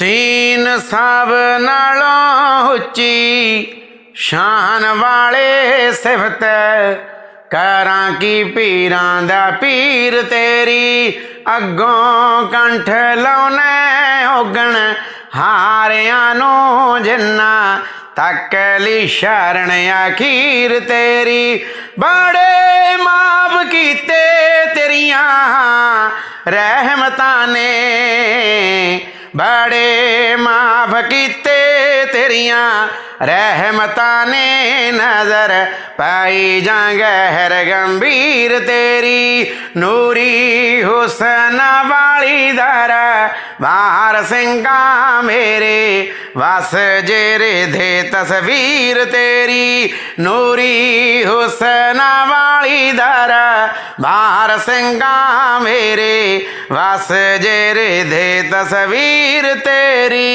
Scene ਸਭ ਨਾਲੋਂ ਉੱਚੀ, ਸ਼ਾਨ ਵਾਲੇ ਸਿਫਤ, ਕਰਾਂ ਕੀ ਪੀਰਾਂ ਦਾ ਪੀਰ ਤੇਰੀ, ਅੱਗੋਂ ਕੰਠ ਲਾਉਨੇ ਹੋਗਣ ਹਾਰਿਆਂ ਨੂੰ ਜਿੰਨਾ ਤੱਕ ਲਈ ਸ਼ਰਨ ਅਖੀਰ ਤੇਰੀ, ਬੜੇ ਮਾਫ ਕੀਤੇ ਤੇਰੀਆਂ ਰਹਿਮਤਾਂ ਨੇ। ਬੜੇ ਮਾਫ ਕੀਤੇ ਤੇਰੀਆਂ ਰਹਿਮਤਾਂ ਨੇ ਨਜ਼ਰ ਪਾਈ ਜਾਂ ਗਹਿਰ ਗੰਭੀਰ ਤੇਰੀ ਨੂਰੀ ਹੁਸਨ ਵਾਲੀ ਦਰ। ਬਾਹਰ ਸਿੰਘਾਂ ਮੇਰੇ ਵਸ ਜੇਰੇ ਦੇ ਤਸਵੀਰ ਤੇਰੀ ਨੂਰੀ ਹੁਸਨ ਦਰ ਬਾਹਰ ਸਿੰਘਾਂ ਮੇਰੇ ਵਸ ਜੇਰੇ ਦੇ ਤਸਵੀਰ ਤੇਰੀ।